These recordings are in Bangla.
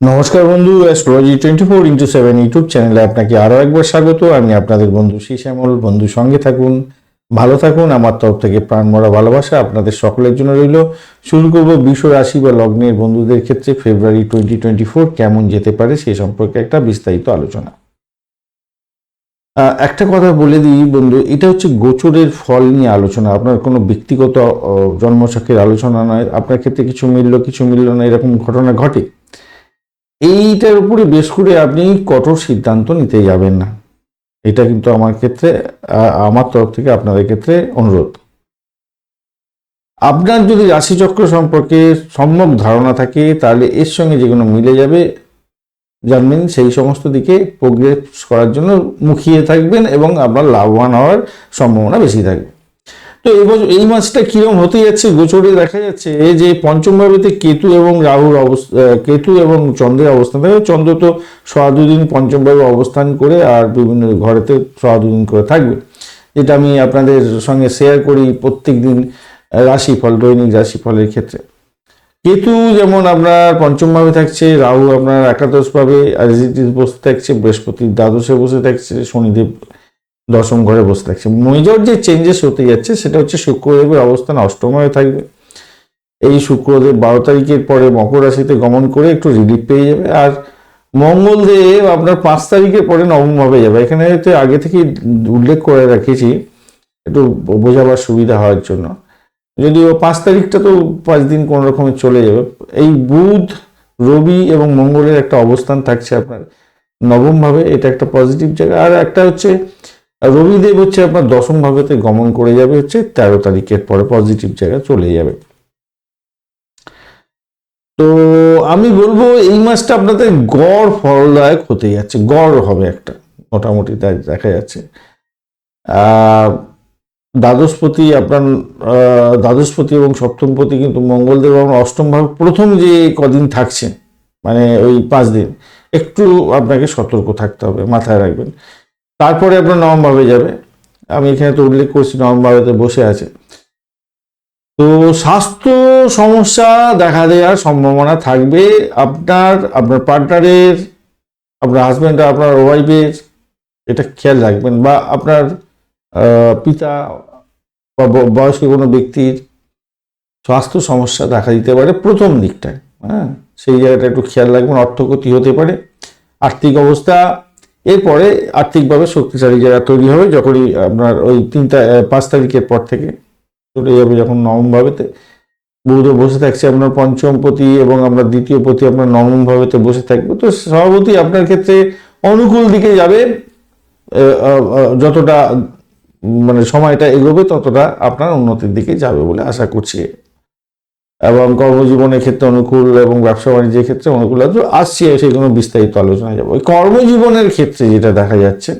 নমস্কার বন্ধু astrology twenty four into seven YouTube চ্যানেলে আপনাকে আরও একবার স্বাগত। আমি আপনাদের বন্ধু শ্যামল বন্ধু সঙ্গে থাকুন ভালো থাকুন। আমার তরফ থেকে প্রাণ মরা ভালোবাসা আপনাদের সকলের জন্য রইল। শুরু করব বিশ্ব রাশি বা লগ্নের বন্ধুদের ক্ষেত্রে। ফেব্রুয়ারি টোয়েন্টি টোয়েন্টি ফোর কেমন যেতে পারে সে সম্পর্কে একটা বিস্তারিত আলোচনা। একটা কথা বলে দিই বন্ধু এটা হচ্ছে গোচরের ফল নিয়ে আলোচনা। আপনার কোনো ব্যক্তিগত আহ, জন্মছকের আলোচনা নয়। আপনার ক্ষেত্রে কিছু মিলল কিছু মিলল না এরকম ঘটনা ঘটে। এইটার উপরে বেশ করে আপনি কঠোর সিদ্ধান্ত নিতে যাবেন না। এটা কিন্তু আমার ক্ষেত্রে আমার তরফ থেকে আপনাদের ক্ষেত্রে অনুরোধ। আপনার যদি রাশিচক্র সম্পর্কে সম্যক ধারণা থাকে, তাহলে এর সঙ্গে যেগুলো মিলে যাবে। জানবেন, সেই সমস্ত দিকে প্রোগ্রেস করার জন্য মুখিয়ে থাকবেন এবং আপনার লাভবান হওয়ার সম্ভাবনা বেশি থাকবে। তো এই বছর এই মাসটা কিরম হতে যাচ্ছে গোচরে দেখা যাচ্ছে যে পঞ্চম ভাবেতে কেতু এবং রাহুর অবস্থা কেতু এবং চন্দ্রের অবস্থান। থাকে চন্দ্র তো সোয়া দুদিন পঞ্চম ভাবে অবস্থান করে আর বিভিন্ন ঘরেতে সোয়া দুদিন করে থাকবে। যেটা আমি আপনাদের সঙ্গে শেয়ার করি প্রত্যেক দিন রাশিফল, দৈনিক রাশিফলের ক্ষেত্রে। কেতু যেমন আপনার পঞ্চম ভাবে থাকছে, রাহু আপনার একাদশ ভাবে অ্যাজিটিস বসে থাকছে, বৃহস্পতি দ্বাদশে বসে থাকছে, শনিদেব দশম ঘরে বসে থাকছে। মেজর যে চেঞ্জেস হতে যাচ্ছে সেটা হচ্ছে শুক্রদেবের অবস্থান অষ্টম হয়ে থাকবে। এই শুক্রদেব বারো তারিখের পরে মকর রাশিতে গমন করে একটু রিলিফ পেয়ে যাবে। আর মঙ্গলদেব আপনার পাঁচ তারিখের পরে নবম ভাবে যাবে। এখানে তো আগে থেকেই উল্লেখ করে রাখেছি, একটু বোঝাবার সুবিধা হওয়ার জন্য। যদিও পাঁচ তারিখটা তো পাঁচ দিন কোনো রকমে চলে যাবে। এই বুধ, রবি এবং মঙ্গলের একটা অবস্থান থাকছে আপনার নবম ভাবে এটা একটা পজিটিভ জায়গা। আর একটা হচ্ছে রবিদেব হচ্ছে আপনার দশম ভাবেতে গমন করে যাবে, হচ্ছে তেরো তারিখের পরে পজিটিভ জায়গা চলে যাবে। তো আমি বলব এই মাসটা আপনাদের গড় ফলদায়ক হতে যাচ্ছে, গড় হবে একটা, মোটামুটি তাই দেখা যাচ্ছে। দ্বাদশপতি আপনার দ্বাদশপতি এবং সপ্তমপতি কিন্তু মঙ্গলদেব এবং অষ্টম ভাবে প্রথম যে কদিন থাকছেন মানে ওই পাঁচ দিন, একটু আপনাকে সতর্ক থাকতে হবে, মাথায় রাখবেন। তারপরে আপনার নবম ভাবে যাবে। আমি এখানে তো উল্লেখ করছি নবম ভাবেতে বসে আছে। তো স্বাস্থ্য সমস্যা দেখা দেওয়ার সম্ভাবনা থাকবে। আপনার আপনার পার্টনারের আপনার হাজব্যান্ড আপনার ওয়াইফের এটা খেয়াল রাখবেন বা আপনার পিতা বা বয়স্ক কোনো ব্যক্তির স্বাস্থ্য সমস্যা দেখা দিতে পারে প্রথম দিকটায়। হ্যাঁ সেই জায়গাটা একটু খেয়াল রাখবেন অর্থক্ষতি হতে পারে। আর্থিক অবস্থা এরপরে আর্থিকভাবে শক্তিশালী জায়গা তৈরি হবে যখনই আপনার ওই আহ, পাঁচ তারিখের পর থেকে। চলে যাবে যখন নবম ভাবেতে বুধ বসে থাকছে আপনার পঞ্চম পতি এবং আপনার দ্বিতীয় পতি আপনার নবম ভাবেতে বসে থাকবে। তো স্বভাবতই আপনার ক্ষেত্রে অনুকূল দিকে যাবে যতটা মানে সময়টা এগোবে ততটা আপনার উন্নতির দিকে যাবে বলে আশা করছি। এবং কর্মজীবনের ক্ষেত্রে অনুকূল এবং ব্যবসা বাণিজ্যের ক্ষেত্রে অনুকূল। আছে আসছে সেগুলো বিস্তারিত আলোচনা যাব। কর্মজীবনের ক্ষেত্রে যেটা দেখা যাচ্ছে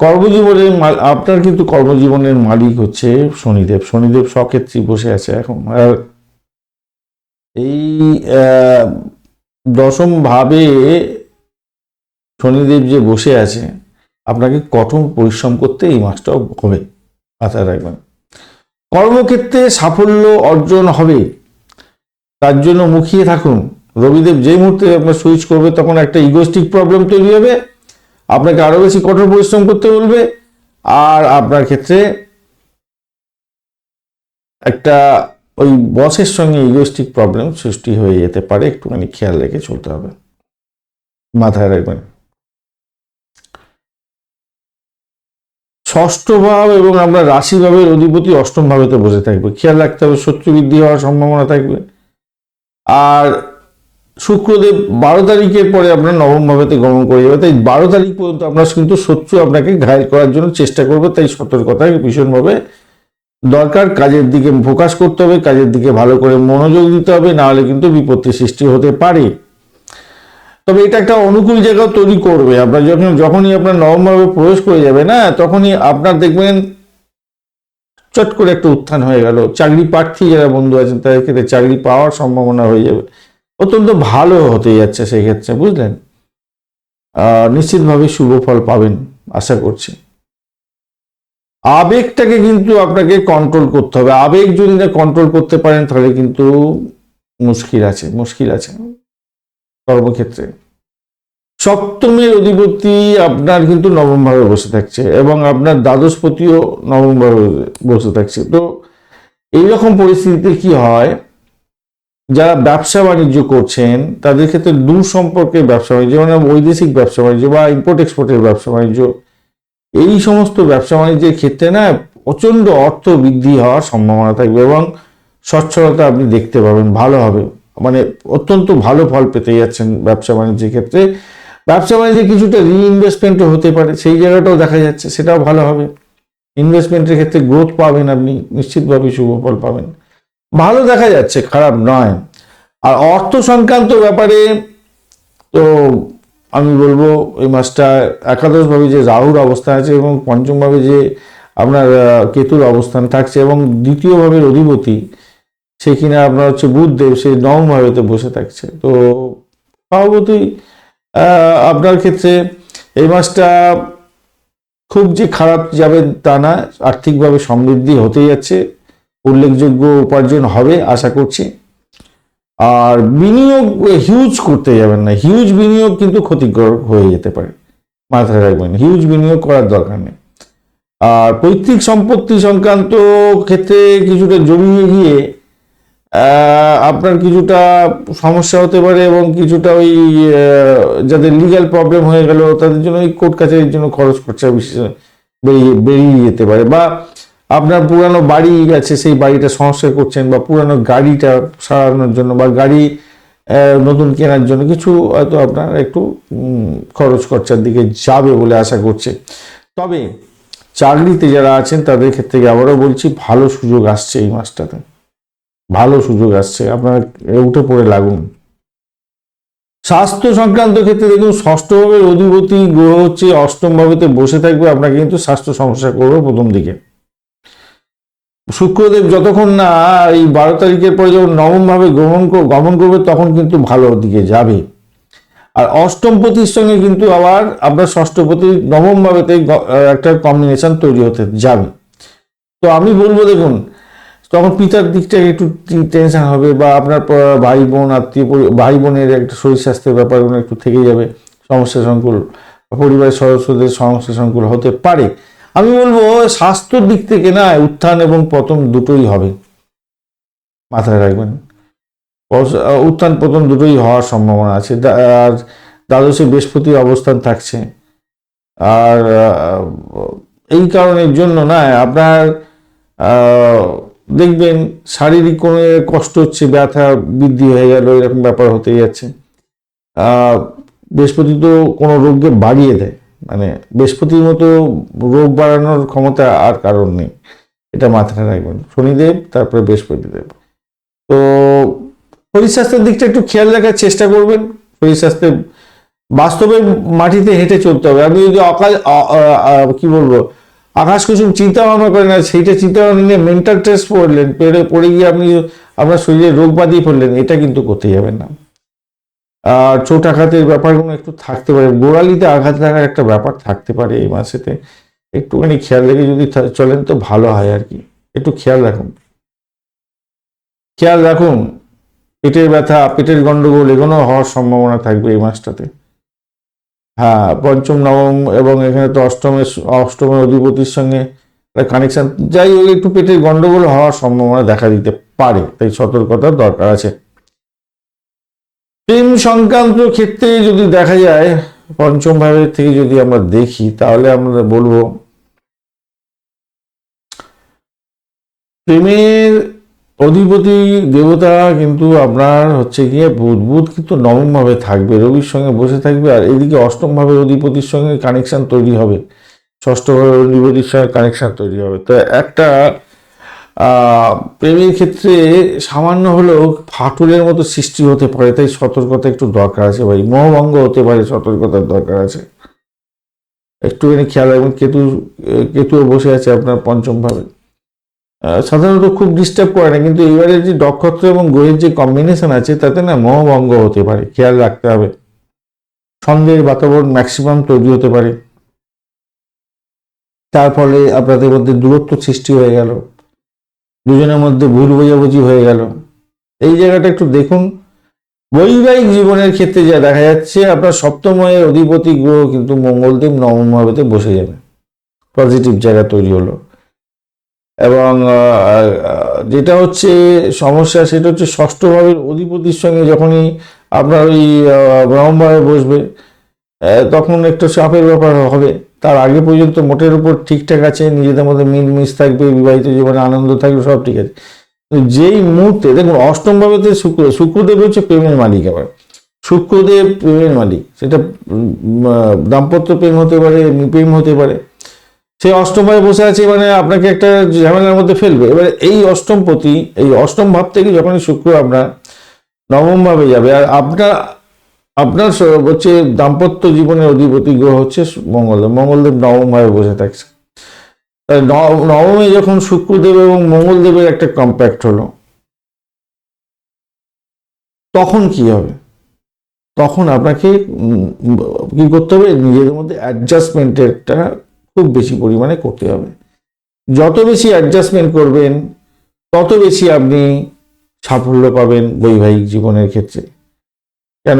কর্মজীবনের আপনার কিন্তু কর্মজীবনের মালিক হচ্ছে শনিদেব। শনিদেব সক্ষেত্রী বসে আছে এখন। আর এই আহ, দশম ভাবে শনিদেব যে বসে আছে আপনাকে কঠোর পরিশ্রম করতে এই মাসটাও হবে। মাথায় রাখবেন। কর্মক্ষেত্রে সাফল্য অর্জন হবে। তার জন্য মুখিয়ে থাকুন। রবিদেব যে মুহূর্তে আপনার সুইচ করবে, তখন একটা ইগোস্টিক প্রবলেম তৈরি হবে। আপনাকে আরও বেশি কঠোর পরিশ্রম করতে বলবে। আর আপনার ক্ষেত্রে একটা ওই বসের সঙ্গে ইগোস্টিক প্রবলেম সৃষ্টি হয়ে যেতে পারে। একটুখানি খেয়াল রেখে চলতে হবে। মাথায় রাখবেন। ষষ্ঠ ভাব এবং আমরা রাশি ভাবের অধিপতি অষ্টম ভাবেতে বসে থাকবে। খেয়াল রাখতে হবে শত্রু বৃদ্ধি হওয়ার সম্ভাবনা থাকবে। আর শুক্রদেব বারো তারিখের পরে আপনার নবম ভাবেতে গমন করে যাবে। তাই বারো তারিখ পর্যন্ত আপনার কিন্তু শত্রু আপনাকে ঘায়ল করার জন্য চেষ্টা করবে, তাই সতর্কতায় ভীষণভাবে দরকার। কাজের দিকে ফোকাস করতে হবে, কাজের দিকে ভালো করে মনোযোগ দিতে হবে, না হলে কিন্তু বিপত্তি সৃষ্টি হতে পারে। তবে এটা একটা অনুকূল জায়গাও তৈরি করবে। আপনার যখন যখনই আপনার নবমভাবে প্রবেশ করে যাবে, না, তখনই আপনার দেখবেন চট করে একটা উত্থান হয়ে গেল। চাকরি প্রার্থী যারা বন্ধু আছেন, তাদের ক্ষেত্রে চাকরি পাওয়ার সম্ভাবনা হয়ে যাবে। অত্যন্ত ভালো হতে যাচ্ছে সেই ক্ষেত্রে, বুঝলেন? নিশ্চিতভাবে শুভ ফল পাবেন, আশা করছি। আবেগটাকে কিন্তু আপনাকে কন্ট্রোল করতে হবে। আবেগ যদি না কন্ট্রোল করতে পারেন, তাহলে কিন্তু মুশকিল আছে মুশকিল আছে। কর্মক্ষেত্রে। সপ্তমের অধিপতি আপনার কিন্তু নবম ভাবে বসে থাকছে এবং আপনার দ্বাদশপতিও নবম ভাবে বসে থাকছে। তো এইরকম পরিস্থিতিতে কি হয়? যারা ব্যবসা বাণিজ্য করছেন, তাদের ক্ষেত্রে দূর সম্পর্কে ব্যবসা বাণিজ্য মানে বৈদেশিক ব্যবসা বাণিজ্য বা ইম্পোর্ট এক্সপোর্টের ব্যবসা বাণিজ্য, এই সমস্ত ব্যবসা বাণিজ্যের ক্ষেত্রে না প্রচণ্ড অর্থ বৃদ্ধি হওয়ার সম্ভাবনা থাকবে এবং সচ্ছলতা আপনি দেখতে পাবেন, ভালো হবে। মানে অত্যন্ত ভালো ফল পেতে যাচ্ছেন ব্যবসা বাণিজ্যের ক্ষেত্রে। ব্যবসা বাণিজ্যে কিছুটা রিইনভেস্টমেন্টও হতে পারে, সেই জায়গাটাও দেখা যাচ্ছে, সেটাও ভালো হবে। ইনভেস্টমেন্টের ক্ষেত্রে গ্রোথ পাবেন আপনি নিশ্চিতভাবে শুভ ফল পাবেন। ভালো দেখা যাচ্ছে, খারাপ নয়। আর অর্থ সংক্রান্ত ব্যাপারে তো আমি বলব, এই মাসটা একাদশভাবে যে রাহুর অবস্থান আছে এবং পঞ্চমভাবে যে আপনার কেতুর অবস্থান থাকছে এবং দ্বিতীয়ভাবে অধিপতি সে কিনা আপনার হচ্ছে বুধদেব সে নবম ভাবেতে বসে থাকছে। তো স্বভাবতই আপনার ক্ষেত্রে এই মাসটা খুব যে খারাপ যাবে তা না, আর্থিকভাবে সমৃদ্ধি হতে যাচ্ছে, উল্লেখযোগ্য উপার্জন হবে আশা করছি। আর বিনিয়োগ হিউজ করতে যাবেন না হিউজ বিনিয়োগ কিন্তু ক্ষতিকর হয়ে যেতে পারে, মাথায় রাখবেন হিউজ বিনিয়োগ করার দরকার নেই। আর পৈতৃক সম্পত্তি সংক্রান্ত ক্ষেত্রে কিছুটা জমিয়ে গিয়ে আপনার কিছুটা সমস্যা হতে পারে এবং কিছুটা ওই যাদের লিগ্যাল প্রবলেম হয়ে গেল, তাদের জন্য ওই কোর্ট কাছারির জন্য খরচ খরচা বিশেষ বেরিয়ে বেরিয়ে যেতে পারে বা আপনার পুরানো বাড়ি আছে, সেই বাড়িটা সংস্কার করছেন বা পুরানো গাড়িটা সারানোর জন্য বা গাড়ি নতুন কেনার জন্য কিছু হয়তো আপনার একটু খরচ খরচার দিকে যাবে বলে আশা করছে। তবে চাকরিতে যারা আছেন, তাদের ক্ষেত্রে আবারও বলছি, ভালো সুযোগ আসছে এই মাসটাতে। ভালো সুযোগ আসছে, আপনারা উঠে পড়ে লাগুন। স্বাস্থ্য সংক্রান্ত ক্ষেত্রে দেখুন ষষ্ঠ ভাবের অধিপতি গ্রহ হচ্ছে অষ্টম ভাবেতে বসে থাকবে, আপনাকে কিন্তু স্বাস্থ্য সমস্যা করবে প্রথম দিকে। শুক্রদেব যতক্ষণ না এই বারো তারিখের পরে যখন নবম ভাবে গ্রহণ গমন করবে, তখন কিন্তু ভালো দিকে যাবে। আর অষ্টম পতির সঙ্গে কিন্তু আবার আপনার ষষ্ঠপতি নবম ভাবেতে একটা কম্বিনেশন তৈরি হতে যাবে। তো আমি বলব দেখুন তখন পিতার দিকটা একটু টেনশন হবে বা আপনার ভাই বোন, আত্মীয় ভাই বোনের একটা শরীর স্বাস্থ্যের ব্যাপারগুলো একটু থেকে যাবে, সমস্যা সংকুল পরিবারের সদস্যদের সমস্যা সংকুল হতে পারে। আমি বলব, স্বাস্থ্যর দিক থেকে না, উত্থান এবং পতন দুটোই হবে। মাথায় রাখবেন। উত্থান, পতন দুটোই হওয়ার সম্ভাবনা আছে। আর দ্বাদশে বৃহস্পতির অবস্থান থাকছে। আর এই কারণের জন্য না, আপনার দেখবেন শারীরিক কোনো কষ্ট হচ্ছে, ব্যথা বৃদ্ধি হয়ে গেল, এরকম ব্যাপার হতে যাচ্ছে। বৃহস্পতি তো কোনো রোগকে বাড়িয়ে দেয়। মানে বৃহস্পতির মতো রোগ বাড়ানোর ক্ষমতা আর কারণ নেই। এটা মাথায় রাখবেন। শনিদেব, তারপরে বৃহস্পতিদেব। তো শরীর স্বাস্থ্যের দিকটা একটু খেয়াল রাখার চেষ্টা করবেন। শরীর স্বাস্থ্যে বাস্তবে মাটিতে হেঁটে চলতে হবে। আপনি যদি অকাল কি বলব? আকাশ কুসুম চিন্তা ভাবনা করেন আর সেইটা চিন্তা ভাবনা নিয়ে মেন্টাল স্ট্রেস পড়লেন, পেরে পড়ে গিয়ে আপনি আপনার শরীরে রোগ বাঁধিয়ে পড়লেন এটা কিন্তু করতে যাবেন না। আর চোট আঘাতের ব্যাপারগুলো একটু থাকতে পারে, গোড়ালিতে আঘাত লাগার একটা ব্যাপার থাকতে পারে এই মাসেতে। একটুখানি খেয়াল রেখে যদি চলেন তো ভালো হয় আর কি, একটু খেয়াল রাখুন। খেয়াল রাখুন, পেটের ব্যথা, পেটের গন্ডগোল এগুলো হওয়ার সম্ভাবনা থাকবে এই মাসটাতে। হ্যাঁ পঞ্চম, নবম এবং এখানে তো অষ্টমের অষ্টমের অধিপতির সঙ্গে কানেকশন যাই হোক, একটু পেটের গন্ডগোল হওয়ার সম্ভাবনা দেখা দিতে পারে, তাই সতর্কতার দরকার আছে। প্রেম সংক্রান্ত ক্ষেত্রে যদি দেখা যায়, পঞ্চম ভাবের থেকে যদি আমরা দেখি, তাহলে আমরা বলব, প্রেমের অধিপতি দেবতা কিন্তু আপনার হচ্ছে গিয়ে বুধ বুধ কিন্তু নবম ভাবে থাকবে রবির সঙ্গে বসে থাকবে আর এদিকে অষ্টমভাবে অধিপতির সঙ্গে কানেকশান তৈরি হবে। ষষ্ঠভাবে অধিপতির সঙ্গে কানেকশান তৈরি হবে। তো একটা প্রেমের ক্ষেত্রে সামান্য হলেও ফাটুলের মতো সৃষ্টি হতে পারে তাই সতর্কতা একটু দরকার আছে ভাই। মোহভঙ্গ হতে পারে সতর্কতার দরকার আছে। একটুখানি খেয়াল রাখবেন কেতু কেতুও বসে আছে আপনার পঞ্চম ভাবে আহ, সাধারণত খুব ডিস্টার্ব করে না, কিন্তু এবারে যে নক্ষত্র এবং গ্রহের যে কম্বিনেশন আছে, তাতে না মোহভঙ্গ হতে পারে, খেয়াল রাখতে হবে। সন্দেহের বাতাবরণ ম্যাক্সিমাম তৈরি হতে পারে। তার ফলে আপনাদের মধ্যে দূরত্ব সৃষ্টি হয়ে গেল। দুজনের মধ্যে ভুল বোঝাবুঝি হয়ে গেল। এই জায়গাটা একটু দেখুন। বৈবাহিক জীবনের ক্ষেত্রে যা দেখা যাচ্ছে, আপনার সপ্তময়ের অধিপতি গ্রহ কিন্তু মঙ্গলদেব নবম ভাবেতে বসে যাবে। পজিটিভ জায়গা তৈরি হলো। এবং যেটা হচ্ছে সমস্যা সেটা হচ্ছে ষষ্ঠ ভাবের অধিপতির সঙ্গে যখনই আপনার ওই ব্রহ্মভাবে বসবে তখন একটু চাপের ব্যাপার হবে। তার আগে পর্যন্ত মোটের উপর ঠিকঠাক আছে, নিজেদের মধ্যে মিল মিস থাকবে, বিবাহিত জীবনে আনন্দ থাকবে, সব ঠিক আছে। যেই মুহূর্তে, দেখুন, অষ্টমভাবেতে শুক্র, শুক্রদেব হচ্ছে প্রেমের মালিক আবার। শুক্রদেব প্রেমের মালিক। সেটা দাম্পত্য প্রেম হতে পারে, প্রেম হতে পারে। সে অষ্টম ভাবে বসে আছে মানে আপনাকে একটা ঝামেলার মধ্যে ফেলবে। এবারে এই অষ্টম প্রতি এই অষ্টম ভাব থেকে যখনই শুক্র আপনার নবম ভাবে যাবে, আর আপনার আপনার হচ্ছে দাম্পত্য জীবনের অধিপতি গ্রহ হচ্ছে মঙ্গলদেব। মঙ্গলদেব নবম ভাবে বসে থাকছে। নবমে যখন শুক্রদেব এবং মঙ্গলদেবের একটা কম্প্যাক্ট হলো, তখন কি হবে? তখন আপনাকে কি করতে হবে? নিজেদের মধ্যে অ্যাডজাস্টমেন্টেরটা খুব বেশি পরিমাণে করতে হবে। যত বেশি অ্যাডজাস্টমেন্ট করবেন, তত বেশি আপনি সাফল্য পাবেন বৈবাহিক জীবনের ক্ষেত্রে। কেন?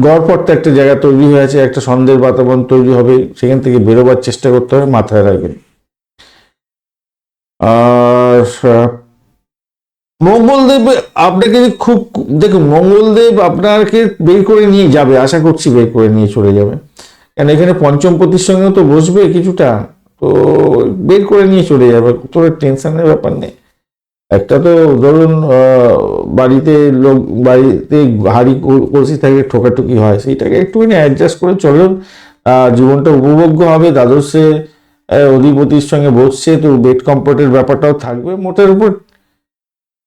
গড়পড়তে একটা জায়গা তৈরি হয়ে আছে, একটা সন্দেহের বাতাবরণ তৈরি হবে, সেখান থেকে বেরোবার চেষ্টা করতে হবে, মাথায় রাখবেন। আর, মঙ্গলদেব আপনাকে খুব, দেখুন, মঙ্গলদেব আপনাকে বের করে নিয়ে যাবে, আশা করছি বের করে নিয়ে চলে যাবে। কেন এখানে পঞ্চম পতির সঙ্গেও তো বসবে কিছুটা? তো বের করে নিয়ে চলে যাবে তোর টেনশনের ব্যাপার নেই। একটা তো ধরুন বাড়িতে লোক, বাড়িতে হাড়ি কল- কলসি থাকে, ঠোকাঠুকি হয়, সেইটাকে একটুখানি অ্যাডজাস্ট করে চলুন। জীবনটা উপভোগ্য হবে, দ্বাদশে অধিপতির সঙ্গে বসছে, তো বেড কমফোর্টের ব্যাপারটাও থাকবে, মোটের উপর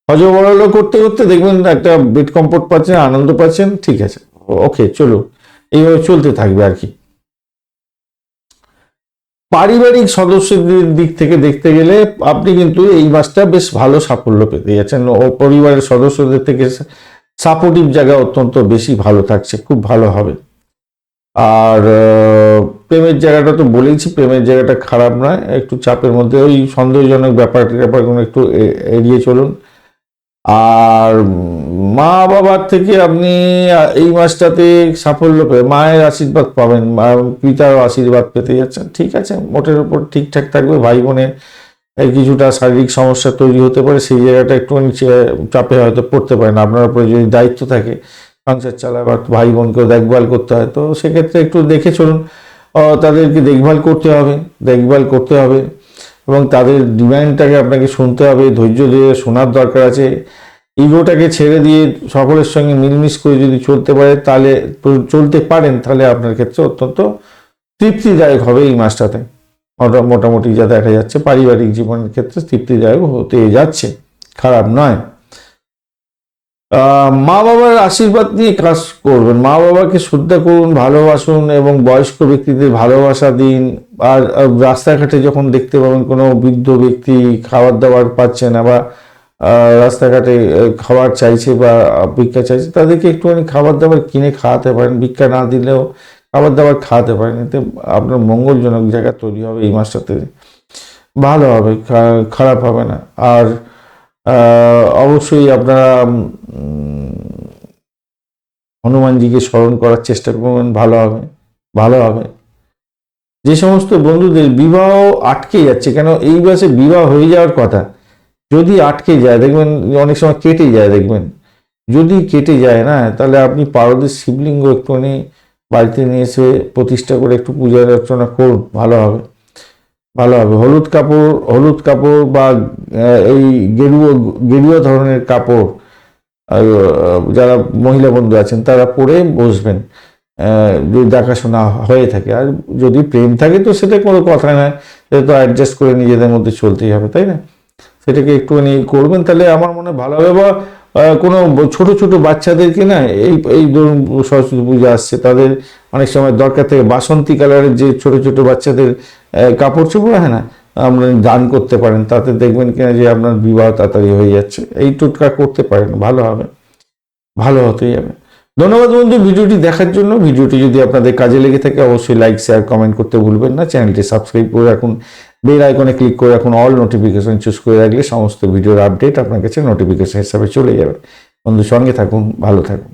হজবরল করতে করতে দেখবেন একটা বেড কমফোর্ট পাচ্ছেন, আনন্দ পাচ্ছেন, ঠিক আছে ওকে চলো এইভাবে চলতে থাকবে আর কি। পারিবারিক সদস্যদের দিক থেকে দেখতে গেলে আপনি কিন্তু এই মাসটা বেশ ভালো সাফল্য পেতে যাচ্ছেন। ও পরিবারের সদস্যদের থেকে সাপোর্টিভ জায়গা অত্যন্ত বেশি ভালো থাকছে, খুব ভালো হবে। আর প্রেমের জায়গাটা তো বলেইছি, প্রেমের জায়গাটা খারাপ নয়, একটু চাপের মধ্যে, ওই সন্দেহজনক ব্যাপার ব্যাপারগুলো একটু এড়িয়ে চলুন। আর মা বাবার থেকে আপনি এই মাসটাতে সাফল্য পেয়ে, মায়ের আশীর্বাদ পাবেন পিতার আশীর্বাদ পেতে যাচ্ছেন। ঠিক আছে, মোটের উপর ঠিকঠাক থাকবে ভাই বোনের কিছুটা শারীরিক সমস্যা তৈরি হতে পারে, সেই জায়গাটা একটুখানি চাপে হয়তো পড়তে পারেন। আপনার উপরে যদি দায়িত্ব থাকে, সংসার চালাবার ভাই বোনকেও দেখভাল করতে হয়, তো সেক্ষেত্রে একটু দেখে চলুন। তাদেরকে দেখভাল করতে হবে, দেখভাল করতে হবে। এবং তাদের ডিমান্ডটাকে আপনাকে শুনতে হবে, ধৈর্য ধরে শোনার দরকার আছে। ইগোটাকে ছেড়ে দিয়ে সকলের সঙ্গে মিলমিশ করে যদি চলতে পারে, তাহলে চলতে পারেন, তাহলে আপনার ক্ষেত্রে অত্যন্ত তৃপ্তিদায়ক হবে এই মাসটাতে। মোটা- মোটামুটি যা দেখা যাচ্ছে, পারিবারিক জীবনের ক্ষেত্রে তৃপ্তিদায়ক হতে যাচ্ছে। খারাপ নয়। মা বাবার আশীর্বাদ নিয়ে কাজ করবেন। মা বাবাকে শ্রদ্ধা করুন, ভালোবাসুন এবং বয়স্ক ব্যক্তিদের ভালোবাসা দিন। আর রাস্তাঘাটে যখন দেখতে পাবেন কোনো বৃদ্ধ ব্যক্তি খাবার দাবার পাচ্ছে না বা রাস্তাঘাটে খাবার চাইছে বা ভিক্ষা চাইছে, তাদেরকে একটুখানি খাবার দাবার কিনে খাওয়াতে পারেন। ভিক্ষা না দিলেও খাবার দাবার খাওয়াতে পারেন। এতে আপনার মঙ্গলজনক জায়গা তৈরি হবে এই মাসটাতে। ভালো হবে খারাপ হবে না। আর অবশ্যই আপনারা হনুমানজিকে স্মরণ করার চেষ্টা করবেন, ভালো হবে ভালো হবে। যে সমস্ত বন্ধুদের বিবাহ আটকে যাচ্ছে, কেন এই বয়সে বিবাহ হয়ে যাওয়ার কথা? যদি আটকে যায়, দেখবেন অনেক সময় কেটে যায়, দেখবেন। যদি কেটে যায় না, তাহলে আপনি পারদের শিবলিঙ্গ একটুখানি বাড়িতে নিয়ে এসে প্রতিষ্ঠা করে একটু পূজা অর্চনা করুন, ভালো হবে। ভালো হবে। হলুদ কাপড় হলুদ কাপড় বা এই গেরুয়া গেরুয়া ধরনের কাপড় যারা মহিলা বন্ধু আছেন, তারা পরে বসবেন যদি দেখাশোনা হয়ে থাকে। আর যদি প্রেম থাকে, তো সেটা কোনো কথা নয়। সেটা তো অ্যাডজাস্ট করে নিজেদের মধ্যে চলতেই হবে, তাই না? সেটাকে একটুখানি করবেন, তাহলে আমার মনে ভালো হবে। বা কোনো ছোট ছোট বাচ্চাদেরকে না, এই এই ধরুন সরস্বতী পূজা আসছে, তাদের অনেক সময় দরকার থেকে বাসন্তী কালারের যে ছোট ছোট বাচ্চাদের কাপড় চোপড়, হয়, না, আপনি দান করতে পারেন, তাতে দেখবেন কিনা যে আপনার বিবাহ তাড়াতাড়ি হয়ে যাচ্ছে। এই টোটকা করতে পারেন, ভালো হবে, ভালো হতেই যাবে ধন্যবাদ বন্ধু ভিডিওটি দেখার জন্য। ভিডিওটি যদি আপনাদের কাজে লেগে থাকে, অবশ্যই লাইক শেয়ার কমেন্ট করতে ভুলবেন না। চ্যানেলটি সাবস্ক্রাইব করে রাখুন। বেল আইকনে ক্লিক করে রাখুন। অল নোটিফিকেশন চুজ করে রাখলে সমস্ত ভিডিওর আপডেট আপনার কাছে নোটিফিকেশন হিসাবে চলে যাবে। বন্ধু সঙ্গে থাকুন, ভালো থাকুন।